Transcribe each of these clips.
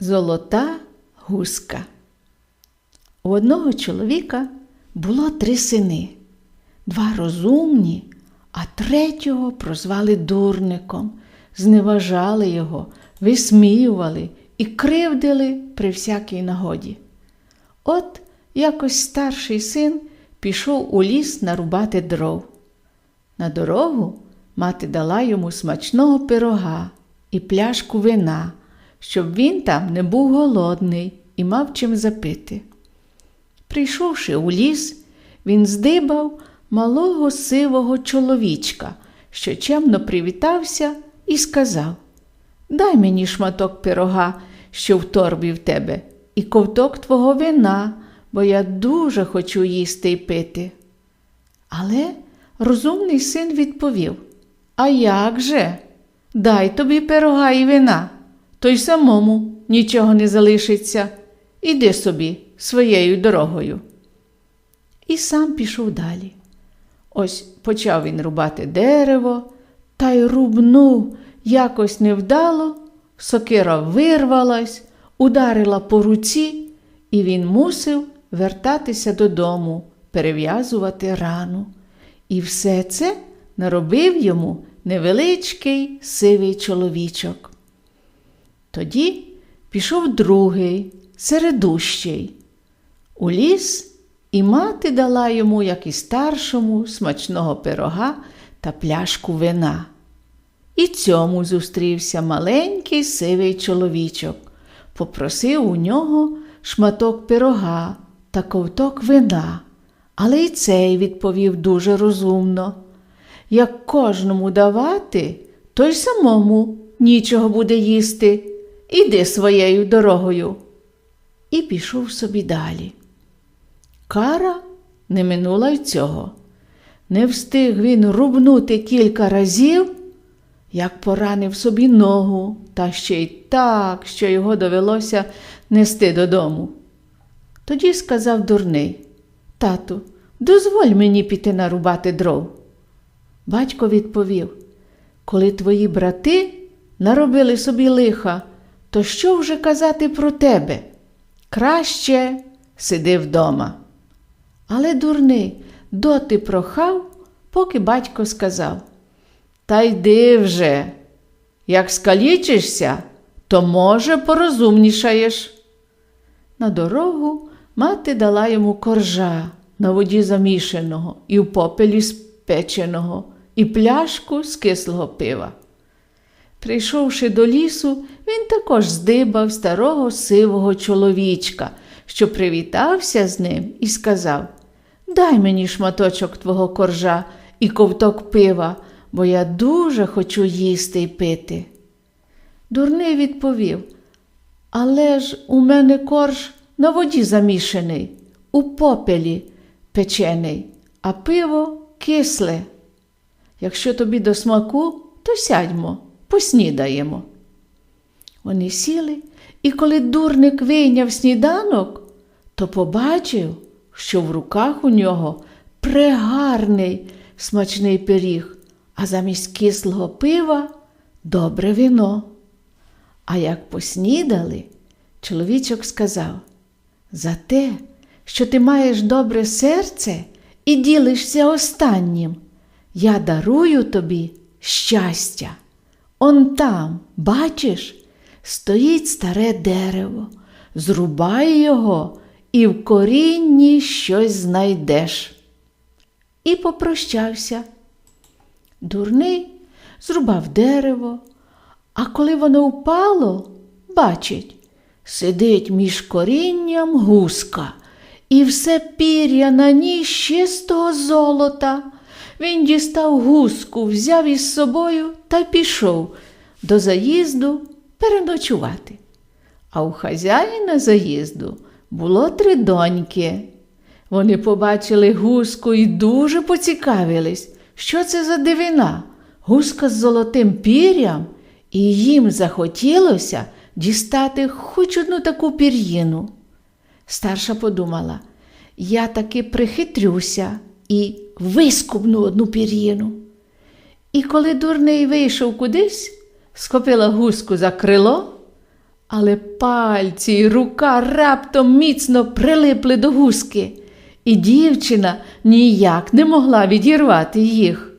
Золота гуска. У одного чоловіка було три сини, два розумні, а третього прозвали дурником, зневажали його, висміювали і кривдили при всякій нагоді. От якось старший син пішов у ліс нарубати дров. На дорогу мати дала йому смачного пирога і пляшку вина, щоб він там не був голодний і мав чим запити. Прийшовши у ліс, він здибав малого сивого чоловічка, що чемно привітався і сказав Дай мені шматок пирога, що в торбі в тебе, і ковток твого вина, бо я дуже хочу їсти й пити. Але розумний син відповів А як же? Дай тобі пирога і вина, то й самому нічого не залишиться. Іди собі своєю дорогою. І сам пішов далі. Ось почав він рубати дерево, та й рубнув якось невдало, сокира вирвалась, ударила по руці, і він мусив вертатися додому, перев'язувати рану. І все це наробив йому невеличкий сивий чоловічок. Тоді пішов другий, середущий. У ліс і мати дала йому, як і старшому, смачного пирога та пляшку вина. І цьому зустрівся маленький сивий чоловічок, попросив у нього шматок пирога та ковток вина. Але й цей відповів дуже розумно. Як кожному давати, то й самому нічого буде їсти. Іди своєю дорогою. І пішов собі далі. Кара не минула й цього. Не встиг він рубнути кілька разів, як поранив собі ногу, та ще й так, що його довелося нести додому. Тоді сказав дурний Тату, дозволь мені піти нарубати дров. Батько відповів Коли твої брати наробили собі лиха, то що вже казати про тебе? Краще сиди вдома. Але дурний доти прохав, поки батько сказав Та йди вже, як скалічишся, то, може, порозумнішаєш. На дорогу мати дала йому коржа на воді замішаного і в попелі спеченого, і пляшку з кислого пива. Прийшовши до лісу, він також здибав старого сивого чоловічка, що привітався з ним і сказав Дай мені шматочок твого коржа і ковток пива, бо я дуже хочу їсти й пити. Дурний відповів Але ж у мене корж на воді замішаний, у попелі печений, а пиво кисле. Якщо тобі до смаку, то сядьмо, поснідаємо. Вони сіли, і коли дурник вийняв сніданок, то побачив, що в руках у нього прегарний смачний пиріг, а замість кислого пива добре вино. А як поснідали, чоловічок сказав за те, що ти маєш добре серце і ділишся останнім, я дарую тобі щастя. Он там, бачиш, стоїть старе дерево, зрубай його і в корінні щось знайдеш. І попрощався. Дурний зрубав дерево, а коли воно впало, бачить, сидить між корінням гуска, і все пір'я на ній чистого золота. Він дістав гуску, взяв із собою та пішов до заїзду переночувати. А у хазяїна заїзду було три доньки. Вони побачили гуску і дуже поцікавились, що це за дивина, гуска з золотим пір'ям, і їм захотілося дістати хоч одну таку пір'їну. Старша подумала, я таки прихитрюся і вискубну одну пір'їну. І коли дурний вийшов кудись, схопила гуску за крило, Але пальці й рука раптом міцно прилипли до гуски, і дівчина ніяк не могла відірвати їх.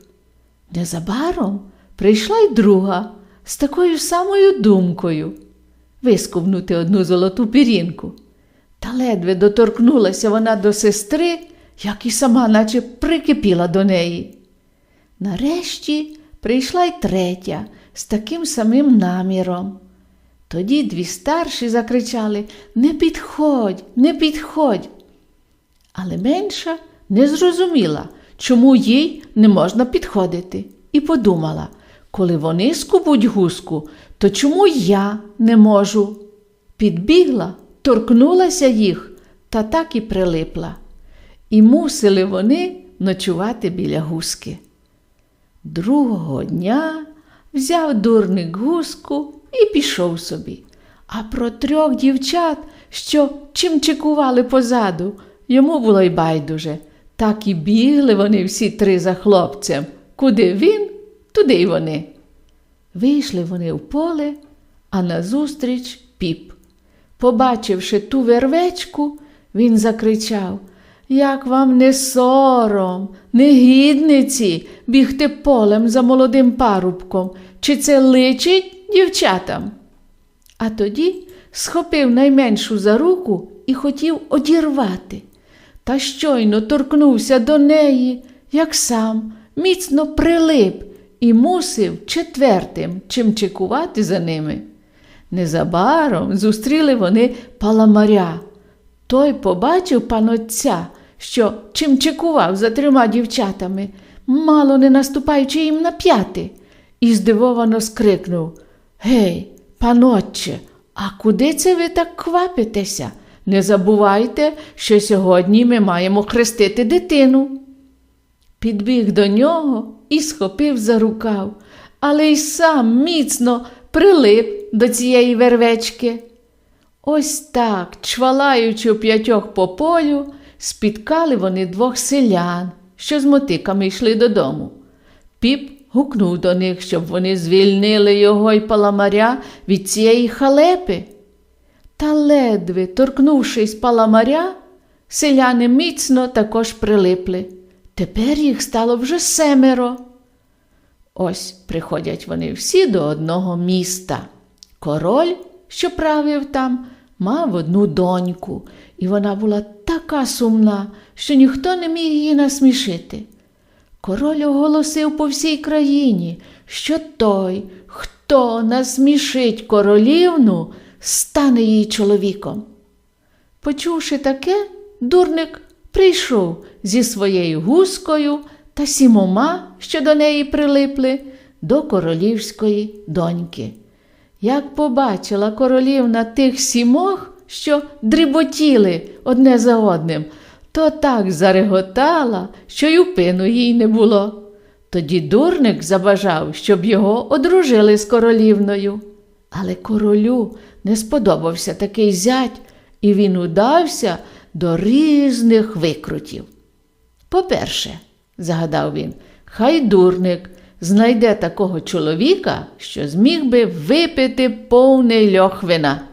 Незабаром прийшла й друга з такою самою думкою вискубнути одну золоту пірінку. Та ледве доторкнулася вона до сестри, як і сама, наче прикипіла до неї. Нарешті прийшла й третя з таким самим наміром. Тоді дві старші закричали Не підходь, не підходь. Але менша не зрозуміла, чому їй не можна підходити, і подумала, коли вони скубуть гуску, то чому я не можу? Підбігла, торкнулася їх та так і прилипла. І мусили вони ночувати біля гуски. Другого дня взяв дурник гуску і пішов собі. А про трьох дівчат, що чимчикували позаду, йому було й байдуже. Так і бігли вони всі три за хлопцем. Куди він, туди й вони. Вийшли вони в поле, а назустріч піп. Побачивши ту вервечку, він закричав Як вам не сором, негідниці, бігти полем за молодим парубком, чи це личить дівчатам? А тоді схопив найменшу за руку і хотів одірвати. Та щойно торкнувся до неї, як сам, міцно прилип і мусив четвертим чимчикувати за ними. Незабаром зустріли вони паламаря. Той побачив панотця, що чимчикував за трьома дівчатами, мало не наступаючи їм на п'яти, і здивовано скрикнув Гей, панотче, а куди це ви так квапитеся? Не забувайте, що сьогодні ми маємо хрестити дитину. Підбіг до нього і схопив за рукав, але й сам міцно прилип до цієї вервечки. Ось так, чвалаючи п'ятьох по полю, спіткали вони двох селян, що з мотиками йшли додому. Піп гукнув до них, щоб вони звільнили його й паламаря від цієї халепи. Та ледве, торкнувшись паламаря, селяни міцно також прилипли. Тепер їх стало вже семеро. Ось приходять вони всі до одного міста. Король, що правив там, мав одну доньку, і вона була така сумна, що ніхто не міг її насмішити. Король оголосив по всій країні, що той, хто насмішить королівну, стане її чоловіком. Почувши таке, дурник прийшов зі своєю гускою та сімома, що до неї прилипли, до королівської доньки. Як побачила королівна тих сімох, що дріботіли одне за одним, то так зареготала, що й упину їй не було. Тоді дурник забажав, щоб його одружили з королівною. Але королю не сподобався такий зять, і він удався до різних викрутів. По-перше, загадав він, хай дурник знайде такого чоловіка, що зміг би випити повний льох вина.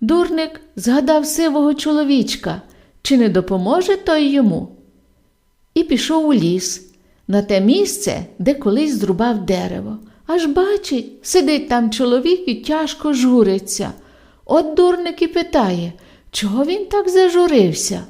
Дурник згадав сивого чоловічка, чи не допоможе той йому. І пішов у ліс, на те місце, де колись зрубав дерево. Аж бачить, сидить там чоловік і тяжко журиться. От дурник і питає, чого він так зажурився?